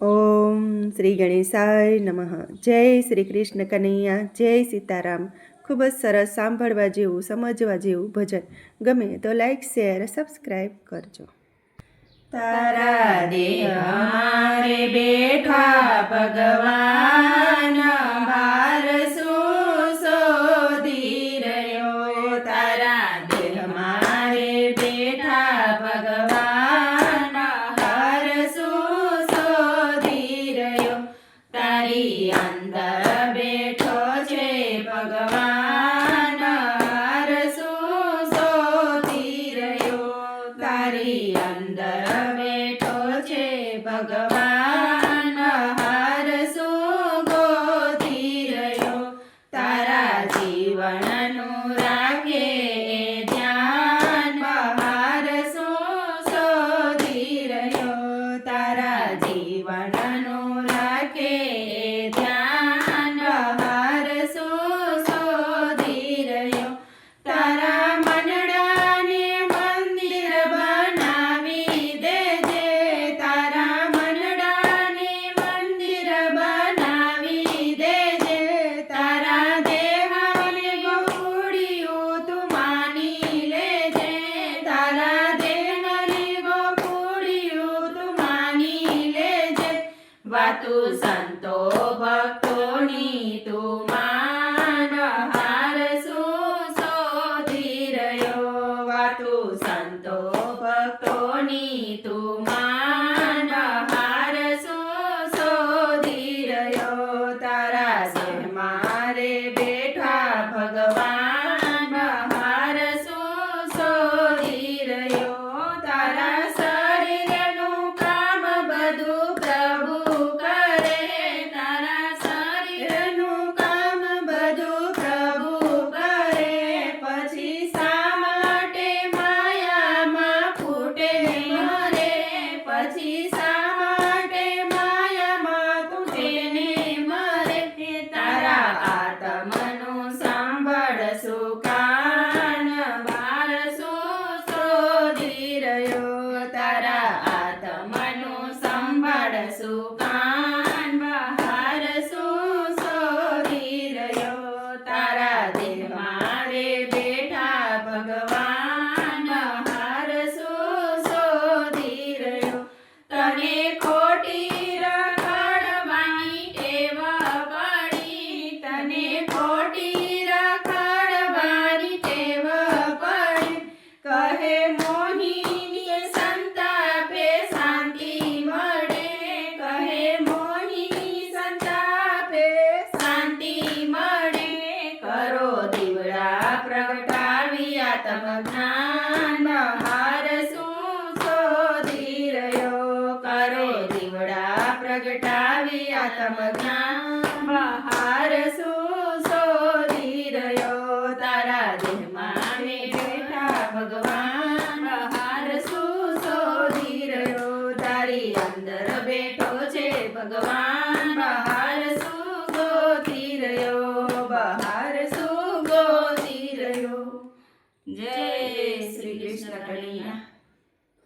ઓમ શ્રી ગણેશાય નમઃ. જય શ્રી કૃષ્ણ કનૈયા, જય સીતારામ. ખૂબ જ સરસ સાંભળવા જેવું, સમજવા જેવું ભજન. ગમે તો લાઈક શેર સબસ્ક્રાઈબ કરજો. તારા દેહ મારે બેઠા ભગવાન અંદર બેઠો છે ભગવાન. વાતુ સંતો ભક્તોની તું માન હાર શું શોધી રહ્યો. વાતુ સંતો ભક્તોની તું સુકાન બહાર શું શોધી રહ્યો. તારા મારે બેઠા ભગવાન બહાર શું શોધી રહ્યો. તને ખોટી રખડવાની ટેવ પડી. તને ખોટી રખડવાની ટેવ પડી. કહે મોહિની પ્રગટાવી આત્મ જ્ઞાન હાર શું શોધી રહ્યો કરો દીવડા પ્રગટાવી આત્મ જ્ઞાન બહાર શું શોધી રહ્યો તારા દેહમાં બેઠા ભગવાન. બહાર શું શોધી રહ્યો તારી અંદર બેઠો છે ભગવાન. બહાર શું ગોતી રહ્યો બહાર શું ગોતી રહ્યો જય શ્રી કૃષ્ણ કનૈયા